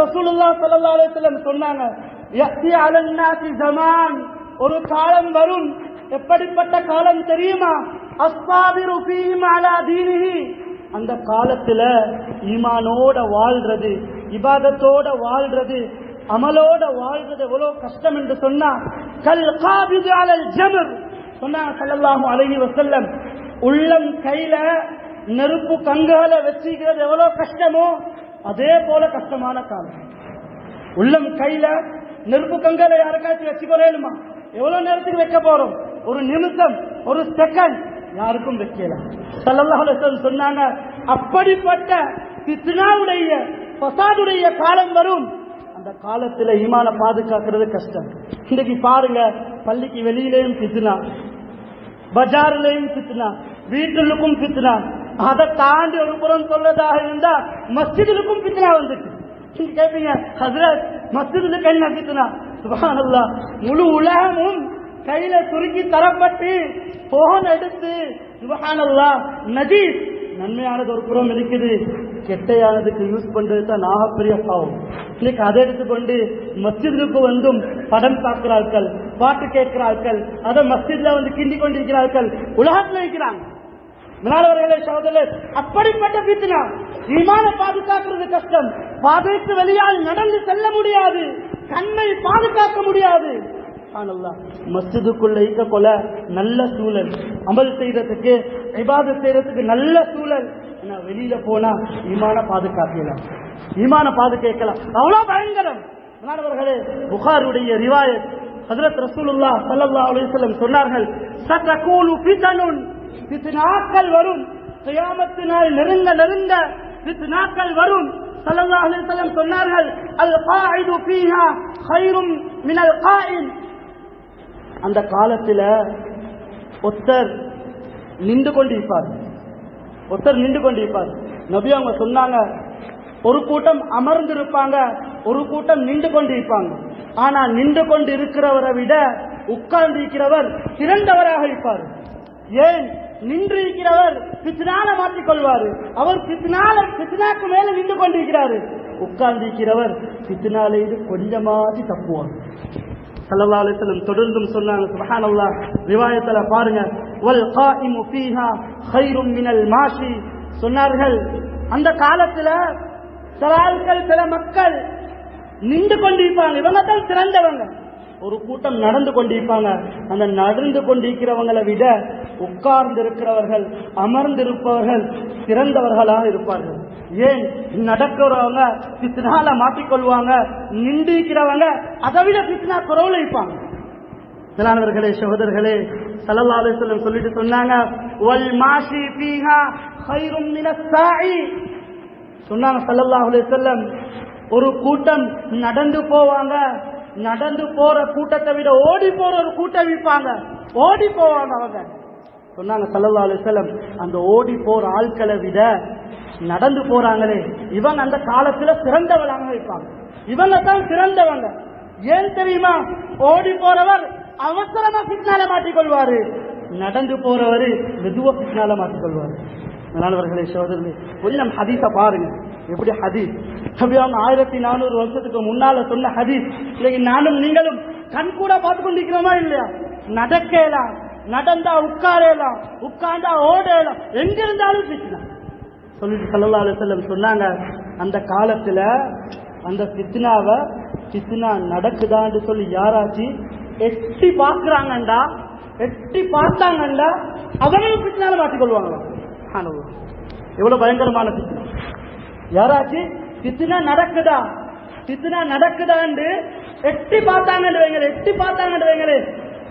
ரசூலுல்லா ஸல்லல்லாஹு அலைஹி சொன்னாங்க ஜமான். ஒரு காலம் வரும். எப்படிப்பட்ட காலம் தெரியுமா? அஸ்ஸாபிரு ஃபீஹிம் அலா தீனிஹி. அந்த காலத்துல ஈமானோட வாழ்றது இபாதத்தோட வாழ்றது அமலோட வாழ்றது எவ்வளவு கஷ்டம் என்று சொன்னா கல் காபிது அலல் ஜமர். சொன்னாங்க ஸல்லல்லாஹு அலைஹி வசல்லம் உள்ளம் கையில நெருப்பு கங்குகளை வச்சுக்கிறது எவ்வளவு கஷ்டமோ அதே போல கஷ்டமான காலம். உள்ளம் கையில நெருப்பு கங்கல யாருக்காச்சும் வச்சுக்கொள்ளேனுமா எவ்வளவு நேரத்துக்கு வைக்க போறோம்? ஒரு நிமிஷம் ஒரு செகண்ட் யாருக்கும் வைக்கல. ஸல்லல்லாஹு சொன்னாங்க அப்படிப்பட்ட பித்னாவுடைய பசாதுடைய காலம் வரும். அந்த காலத்துல ஈமான பாதுகாக்கிறது கஷ்டம். இன்னைக்கு பாருங்க பள்ளிக்கு வெளியிலேயும் பித்னா பஜார்லயும் பித்னா வீட்டுக்கும் பித்னா அதை தாண்டி ஒரு புறம் சொல்றதாக இருந்தா மஸ்ஜிதுக்கும் பித்னா வந்துச்சு. நீங்க கேட்பீங்க ஹசரத் மஸ்ஜிதுக்கு என்ன பித்னா சுபானல்லா முழு உலகமும் கையில சுருக்கி தரப்பட்டு போன் எடுத்து சுபஹானல்லாஹ் நஜீஸ். நன்மையானது ஒரு புறம் இருக்குது. கெட்டையானதுக்கு யூஸ் பண்றது தான் நாகப்பெரிய பாவம். இன்னைக்கு அதை எடுத்துக்கொண்டு மஸ்ஜிதுக்கு வந்தும் படம் பார்க்கிறார்கள் பாட்டு கேட்கிறார்கள் அதை மஸ்ஜித்ல வந்து கிண்டி கொண்டிருக்கிறார்கள் உலகத்தில் இருக்கிறாங்க. வினாடவர்களே சகோதரர் அப்படிப்பட்ட பித்னா ஈமான பாதுகாக்கிறது கஷ்டம். பாதைக்கு வெளியால் நடந்து செல்ல முடியாது. கண்ணை பாதுகாக்க முடியாது. ஆனல்லா மஸ்ஜிதுக்குள்ள இருக்க கொல நல்ல சூழல். அமல் செய்யறதுக்கு விவாதம் செய்யறதுக்கு நல்ல சூழல். ஆனா வெளியில போனா ஈமான பாதுகாக்கலாம். ஈமான பாதுகாக்கலாம். அவ்வளவு பயங்கரம். மாணவர்களே புகாருடைய ரிவாயத் ஹசரத் ரசூலுல்லாஹ் சல்லா அலைஹி சொன்னார்கள் சதகூலு ஃபிதனுன். ஃபித்னாக்கள் வரும். கியாமத்து நாள் நெருங்க நெருங்க ஃபித்னாக்கள் வரும். ஸல்லல்லாஹு சொன்னார்கள் அல் காயிது ஃபீஹா ஹைரும் மினல் காயின் அந்த காலத்துல ஒருத்தர் நின்று கொண்டிருப்பார். ஒருத்தர் நின்று கொண்டிருப்பார். நபி அவங்க சொன்னாங்க ஒரு கூட்டம் அமர்ந்து இருப்பாங்க ஒரு கூட்டம் நின்று கொண்டிருப்பாங்க. ஆனா நின்று கொண்டு இருக்கிறவரை விட உட்கார்ந்து இருக்கிறவர் சிறந்தவராக இருப்பார். ஏன் நின்று இருக்கிறவர் பித்னால மாற்றிக்கொள்வாரு? அவர் பித்னால பித்னாக்கு மேல நின்று கொண்டிருக்கிறாரு. உட்கார்ந்து இருக்கிறவர் பித்னால இது கொஞ்சமாச்சு தப்புவார். ஸல்லல்லாஹு தொடர்ந்தும் சொன்னாங்க சுபஹானல்லா ரிவாயத்துல பாருங்க வல் காயிமு ஃபீஹா ஹைரும் மினல் மாஷி. சொன்னார்கள் அந்த காலத்துல சில ஆட்கள் சில மக்கள் நின்று கொண்டிருப்பாங்க. இவங்க தான் சிறந்தவங்க. ஒரு கூட்டம் நடந்து கொண்டிருப்பாங்க. அந்த நடந்து கொண்டிருக்கிறவங்களை விட உட்கார்ந்து இருக்கிறவர்கள் அமர்ந்திருப்பவர்கள் சிறந்தவர்களாக இருப்பார்கள். ஏன்? நடக்கிறவங்க பித்னால மாட்டிக்கொள்வாங்க. நின்றிருக்கிறவங்க அதை விட பித்னா குறவுல இருப்பாங்க. மேலானவர்களே சகோதரர்களே ஸல்லல்லாஹு அலைஹி சொல்லிட்டு சொன்னாங்க வல் மாஷி ஃபீஹா கைரும் மினஸ் சொன்னாங்க ஸல்லல்லாஹு செல்லம் ஒரு கூட்டம் நடந்து போவாங்க நடந்து போற கூட்டத்தை விட ஓடி போற ஒரு கூட்டம் விற்பாங்க. ஓடி போவாங்க அவங்க. சொன்னாங்க சல்லா அலுவலம் அந்த ஓடி போற ஆட்களை விட நடந்து போறாங்களே. இவன் அந்த காலத்துல சிறந்தவளாக இருப்பாங்க. இவங்க தான் சிறந்தவங்க. ஏன் தெரியுமா? ஓடி போறவர் அவசரமா பின்னால மாட்டிக்கொள்வாரு நடந்து போறவரு மெதுவா பின்னால மாட்டிக்கொள்வாரு மாணவர்களே சோதரர்களே கொஞ்சம் ஹதீச பாருங்க. எப்படி ஹதீஸ்? நபியாங்க ஆயிரத்தி நானூறு வருஷத்துக்கு முன்னால சொன்ன ஹதீஸ். இன்னைக்கு நானும் நீங்களும் கண் கூட பார்த்து கொண்டிருக்கிறோமா இல்லையா? நடக்கலாம் நடந்தா உட்காரலாம் உட்கார்ந்தா ஓடலாம். எங்க இருந்தாலும் பிச்சுனா சொல்லிட்டு சல்லல்லாஹு அலைஹி சொன்னாங்க அந்த காலத்துல அந்த பித்னாவை சித்தினா நடக்குதான்னு சொல்லி யாராச்சு எட்டி பாக்குறாங்கண்டா எட்டி பார்த்தாங்கண்டா அவங்களும் பித்னால மாட்டிக்கொள்வாங்களாம் ஆனவோ எவ்வளவு பயங்கரமான பித்னா யாராச்சும் பித்னா நடக்குதா? பித்னா நடக்குதான்னு எட்டி பார்த்தாங்கன்னு வைங்களே எட்டி பார்த்தாங்கன்னு வைங்களே.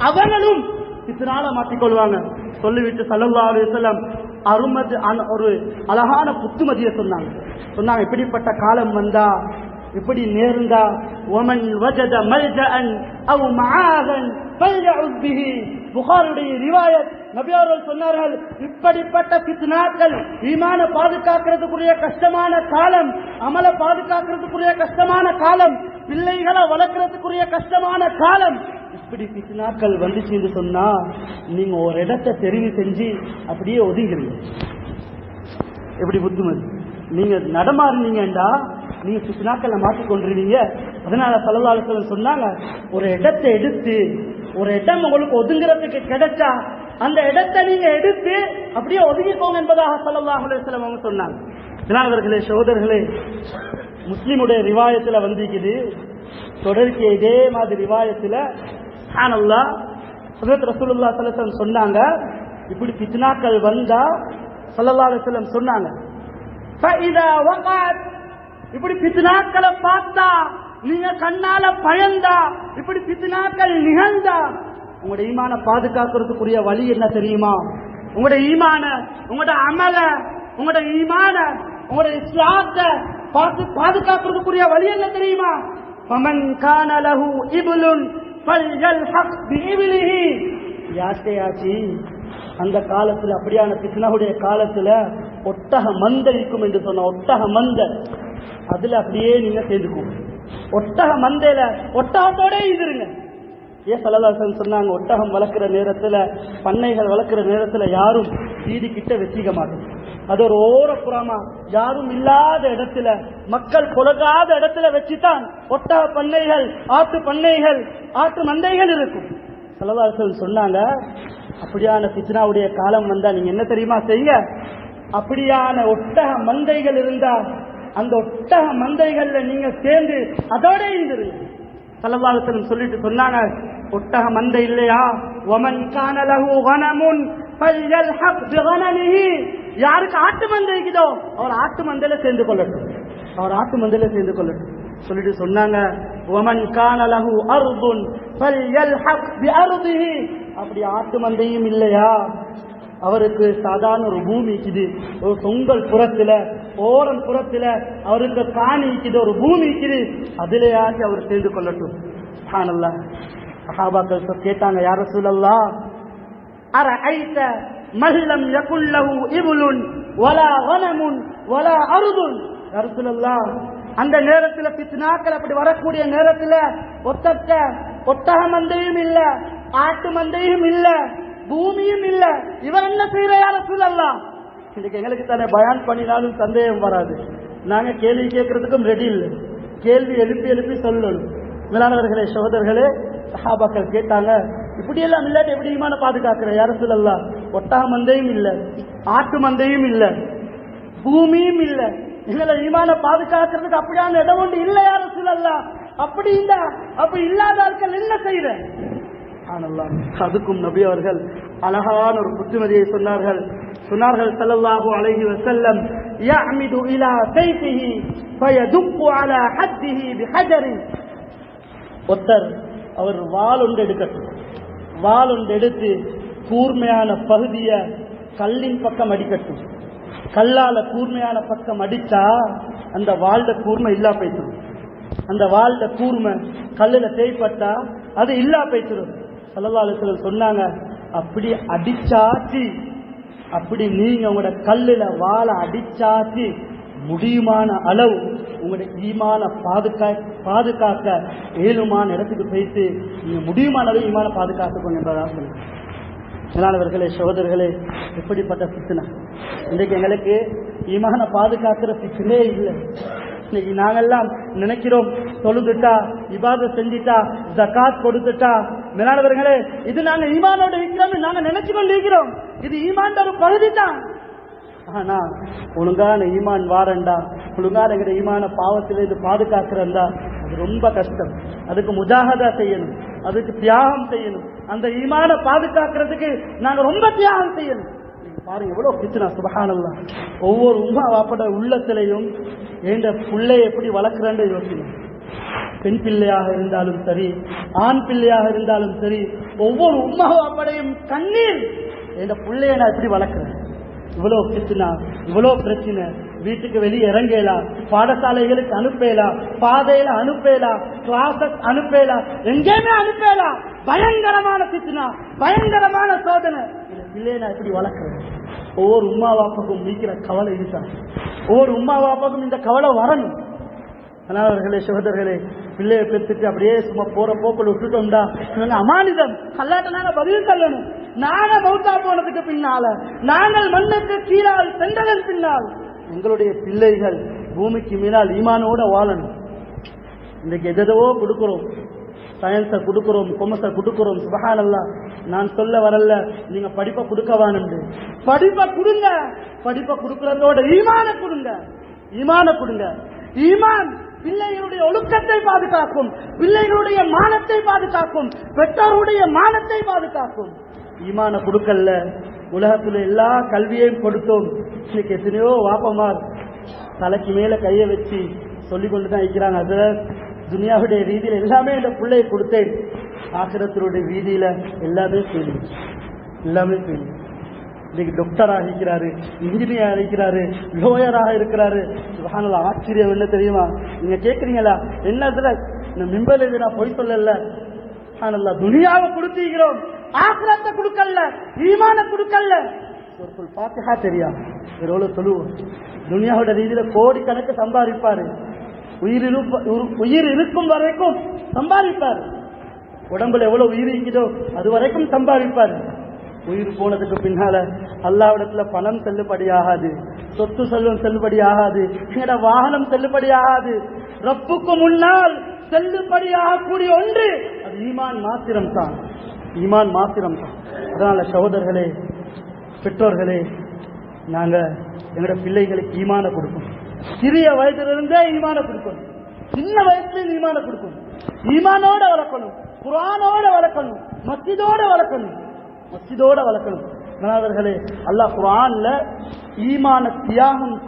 அவங்களும் பித்னால மாட்டிக்கொள்வாங்க. சொல்லிவிட்டு சல்லல்லாஹு அலைஹி அருமது ஒரு அழகான புத்துமதியை சொன்னாங்க. சொன்னாங்க இப்படிப்பட்ட காலம் வந்தா இப்படி நேர்ந்தா ஒமன் வஜத மல்ஜன் அவ் மகாதன் ஃபல்யஉத் பிஹி. புகாருடைய ரிவாயத் நபியார்கள் சொன்னார்கள் இப்படிப்பட்ட பித்னாக்கள் ஈமான பாதுகாக்கிறதுக்குரிய கஷ்டமான காலம் அமல பாதுகாக்கிறதுக்குரிய கஷ்டமான காலம் பிள்ளைகளை வளர்க்கறதுக்குரிய கஷ்டமான காலம். இப்படி பித்னாக்கள் வந்துச்சுன்னு சொன்னா நீங்க ஒரு இடத்தை தெரிவு செஞ்சு அப்படியே ஒதுங்கிறீங்க எப்படி புத்துமதி? நீங்க நடமாறினீங்கடா நீங்க பித்னாக்களை மாற்றி கொண்டிருவீங்க அதனால சல்லல்லாஹு சொன்னாங்க ஒரு இடத்தை எடுத்து ஒரு இடம் உங்களுக்கு ஒதுங்குறதுக்கு கிடைச்சா அந்த இடத்தை நீங்க எடுத்து அப்படியே ஒதுங்கிக்கோங்க என்பதாக சொல்லலாம் அவங்க சொன்னாங்க. ஜனாதர்களே சோதர்களே முஸ்லீமுடைய ரிவாயத்தில் வந்திருக்குது. தொடர்ச்சிய இதே மாதிரி ரிவாயத்துல ஆனல்லா சுரத் ரசூலுல்லா சலசலம் சொன்னாங்க. இப்படி பித்னாக்கள் வந்தா சல்லல்லா அலிஸ்லம் சொன்னாங்க. இப்படி பித்னாக்களை பார்த்தா நீங்க கண்ணால பயந்தா இப்படி பித்னாக்கள் நிகழ்ந்தா உங்களோட ஈமான பாதுகாக்கிறதுக்குரிய வழி என்ன தெரியுமா? உங்களுடைய ஈமான உங்களோட அமல உங்களோட ஈமான உங்களோட இஸ்லாத்தை பார்த்து பாதுகாக்கிறதுக்குரிய வழி என்ன தெரியுமா? பமன் கானலகு இபுலுன் பல்கல் ஹக் பிஇபிலிஹி. யாசையாச்சி அந்த காலத்தில் அப்படியான கிருஷ்ணனுடைய காலத்தில் ஒட்டக மந்தை இருக்கும் என்று சொன்ன ஒட்டக மந்த. அதுல அப்படியே நீங்க சேர்ந்துக்கும் ஒட்டக மந்தையில ஒட்டகத்தோட இருங்க. ஏன் சலதாசன் சொன்னாங்க ஒட்டகம் வளர்க்குற நேரத்தில் பண்ணைகள் வளர்க்குற நேரத்தில் யாரும் வீதி கிட்ட வச்சிக்க மாட்டோம் அது ஒரு ஓரப்புறமா யாரும் இல்லாத இடத்துல மக்கள் புலகாத இடத்துல வச்சுதான் ஒட்டக பண்ணைகள் ஆட்டு பண்ணைகள் ஆட்டு மந்தைகள் இருக்கும். சலதாசன் சொன்னாங்க அப்படியான பித்னாவுடைய காலம் வந்தா நீங்க என்ன தெரியுமா செய்ய அப்படியான ஒட்டக மந்தைகள் இருந்தா அந்த ஒட்டக மந்தைகள்ல நீங்க சேர்ந்து அதோட இருந்துருங்க. சல்லல்லாஹு சொல்லிட்டு சொன்னாங்க ஒட்டக மந்தை இல்லையா? ஒமன் கானலகு வனமுன் யாருக்கு ஆட்டு மந்தை இருக்குதோ அவர் ஆட்டு மந்தையில சேர்ந்து கொள்ளட்டும். அவர் ஆட்டு மந்தையில சேர்ந்து கொள்ளட்டும். சொல்லிட்டு சொன்னாங்க ஒமன் கானலகு அர்துன் அப்படி ஆட்டு மந்தையும் இல்லையா? அவருக்கு சாதாரண ஒரு பூமி இருக்குது. ஒரு தொங்கல் புறத்துல ஓரம் புறத்துல அவருக்கு காணி இருக்குது. ஒரு பூமி இருக்குது. அதுலயாச்சு அவர் சேர்ந்து கொள்ளட்டும். சுப்ஹானல்லா சஹாபாக்கள் கேட்டாங்க யார சூழல்லா அர ஐத்த மகிழம் யகுல்லஹு இபுலுன் வலா வனமுன் வலா அருதுன்? யார சூழல்லா அந்த நேரத்துல பித்னாக்கள் அப்படி வரக்கூடிய நேரத்துல ஒத்தக்க ஒட்டக மந்தையும் இல்ல ஆட்டு மந்தையும் இல்லை பூமியும் இல்ல. இவர் என்ன செய்யறாரு சூழல்லாம் சொல்லலாம் இன்னைக்கு எங்களுக்கு தானே பயான் பண்ணினாலும் சந்தேகம் வராது. நாங்க கேள்வி கேட்கறதுக்கும் ரெடி இல்லை. கேள்வி எழுப்பி எழுப்பி சொல்லணும். மேலானவர்களே சகோதரர்களே சஹாபாக்கள் கேட்டாங்க இப்படி எல்லாம் இல்லாட்டி எப்படி ஈமான பாதுகாக்கிற? யார சொல்லலாம் ஒட்டக மந்தையும் இல்ல. ஆட்டு மந்தையும் இல்ல. பூமியும் இல்ல. எங்களை ஈமான பாதுகாக்கிறதுக்கு அப்படியான இடம் ஒன்று இல்ல யார சொல்லலாம் அப்படி இல்ல. அப்படி இல்லாத ஆட்கள் என்ன செய்யற ஆனல்லாம் அதுக்கும் நபி அவர்கள் அழகான ஒரு புத்திமதியை சொன்னார்கள் சொன்னார்கள் ஸல்லல்லாஹு அலைஹி வஸல்லம் يعمد الى سيفه فيدق على حده بحجر ஒருத்தர் அவர் வாள் ஒன்று எடுக்கட்டும் வாள் ஒன்று எடுத்து கூர்மையான பகுதிய கல்லின் பக்கம் அடிக்கட்டும் கல்லால கூர்மையான பக்கம் அடிச்சா அந்த வாழ்ந்த கூர்மை இல்லா போய்த்துடும் அந்த வாழ்ந்த கூர்மை கல்லுல தேய்ப்பட்டா அது இல்லா போய்த்துடும் சல்லல்லாஹு சொன்னாங்க அப்படி அடிச்சாச்சு அப்படி நீங்க உங்களோட கல்லுல வாழை அடிச்சாச்சு முடியுமான அளவு உங்களுடைய ஈமான பாதுகா பாதுகாக்க ஏழுமான இடத்துக்கு போயிட்டு நீங்க முடியுமான அளவு ஈமான பாதுகாத்துக்கணும் என்பதாக சொல்லுங்க மேலானவர்களே சகோதரர்களே எப்படிப்பட்ட சித்தனை இன்றைக்கு எங்களுக்கு ஈமான பாதுகாக்கிற சித்தனே இல்லை. இன்னைக்கு நாங்கெல்லாம் நினைக்கிறோம். தொழுதுட்டா இபாத செஞ்சிட்டா ஜக்காத் கொடுத்துட்டா. மேலானவர்களே இது நாங்க ஈமானோட இருக்கிறோம் நாங்க நினைச்சு கொண்டிருக்கிறோம். இது ஈமான் ஒரு பகுதி தான். ஆனா ஒழுங்கான ஈமான் வாரண்டா? ஒழுங்கான எங்கிற ஈமான பாவத்திலிருந்து பாதுகாக்கிறந்தா அது ரொம்ப கஷ்டம். அதுக்கு முஜாகதா செய்யணும். அதுக்கு தியாகம் செய்யணும். அந்த ஈமான பாதுகாக்கிறதுக்கு நாங்க ரொம்ப தியாகம் செய்யணும். நீங்க பாருங்க எவ்வளவு பிச்சுனா சுபகானல்லா. ஒவ்வொரு உமா வாப்பட உள்ளத்திலையும் எந்த பிள்ளையை எப்படி வளர்க்குறேன்னு யோசிக்கணும் பெண் பிள்ளையாக இருந்தாலும் சரி ஆண் பிள்ளையாக இருந்தாலும் சரி ஒவ்வொரு உமா வாப்படையும் கண்ணீர் என் பிள்ளைய நான் எப்படி வளர்க்குறேன்? இவ்வளவு பிரச்சனை இவ்வளவு பிரச்சனை. வீட்டுக்கு வெளியே இறங்கலாம் பாடசாலைகளுக்கு அனுப்பலாம் பாதையில அனுப்பலாம் கிளாஸஸ் அனுப்பலாம் எங்கேயுமே அனுப்பலாம் பயங்கரமான பிரச்சனை பயங்கரமான சோதனை. இந்த பிள்ளைய நான் எப்படி வளர்க்குறேன்? ஒவ்வொரு உமா வாப்பாக்கும் நீக்கிற கவலை இதுதான். ஒவ்வொரு உமா வாப்பாக்கும் இந்த கவலை வரணும். அனாவர்களே சகோதரர்களே பிள்ளையை பெற்றுட்டு அப்படியே சும்மா போற போக்கில் விட்டுட்டோம்டா இவங்க அமானிதம். அல்லாட்ட நாங்க பதில் தள்ளணும் நாங்க மௌத்தா போனதுக்கு பின்னால நாங்கள் மண்ணுக்கு கீழால் சென்றதன் பின்னால் எங்களுடைய பிள்ளைகள் பூமிக்கு மீனால் ஈமானோட வாழணும். இன்னைக்கு எதோ கொடுக்கிறோம். சயின்ஸை கொடுக்குறோம் கொமர்ஸை கொடுக்குறோம் சுபஹானல்லா நான் சொல்ல வரல நீங்க படிப்பை கொடுக்க படிப்பை கொடுங்க. படிப்பை கொடுக்கறதோட ஈமான கொடுங்க. ஈமான கொடுங்க. ஈமான் பிள்ளைகளுடைய ஒழுக்கத்தை பாதுகாக்கும். பிள்ளைகளுடைய மானத்தை பாதுகாக்கும். பெற்றோருடைய மானத்தை பாதுகாக்கும். ஈமான கொடுக்கல உலகத்துல எல்லா கல்வியையும் கொடுத்தோம். இன்னைக்கு எத்தனையோ வாப்பமார் தலைக்கு மேல கையை வச்சு சொல்லிக் கொண்டு தான் இருக்கிறாங்க. அதுல துனியாவுடைய ரீதியில் எல்லாமே இந்த பிள்ளையை கொடுத்தேன். ஆசிரத்தினுடைய ரீதியில எல்லாமே ஃபெயிலிங் எல்லாமே ஃபெயிலிங் இன்னைக்கு டாக்டராக இருக்கிறாரு இன்ஜினியர் இருக்கிறாரு லோயராக இருக்கிறாரு. சுபஹானல்லாஹ், ஆச்சரியம் என்ன தெரியுமா? நீங்க கேட்குறீங்களா என்ன இந்த மிம்பல் இது நான் பொய் சொல்லல. சுபஹானல்லா துனியாவை கொடுத்துக்கிறோம். ஆசிரத்தை கொடுக்கல. ஈமான கொடுக்கல. ஒரு புல் பாத்தியா தெரியா? எவ்வளவு சொல்லுவோம். துனியாவோட ரீதியில கோடிக்கணக்கு சம்பாதிப்பாரு. உயிர் உரு- உயிர் இருக்கும் வரைக்கும் சம்பாதிப்பார். உடம்புல எவ்வளவு உயிர் இருக்குதோ அது வரைக்கும் சம்பாதிப்பார். உயிர் போனதுக்கு பின்னால அல்லாவிடத்துல பணம் செல்லுபடி ஆகாது சொத்து செல்வம் செல்லுபடி ஆகாது என்னோட வாகனம் செல்லுபடி ஆகாது ரப்புக்கு முன்னால் செல்லுபடி ஆகக்கூடிய ஒன்று அது ஈமான் மாத்திரம் தான் ஈமான் மாத்திரம் தான் அதனால சகோதரர்களே பெற்றோர்களே நாங்க எங்களோட பிள்ளைகளுக்கு ஈமான கொடுப்போம் சிறிய வயதிலிருந்தே ஈமான கொடுக்கணும். சின்ன வயசுல ஈமான கொடுக்கணும். ஈமானோட வளர்க்கணும். குரானோட வளர்க்கணும். மசிதோட வளர்க்கணும். மசிதோட வளர்க்கணும். கணவர்களே அல்லாஹ் குரான்ல ஈமான தியாகம்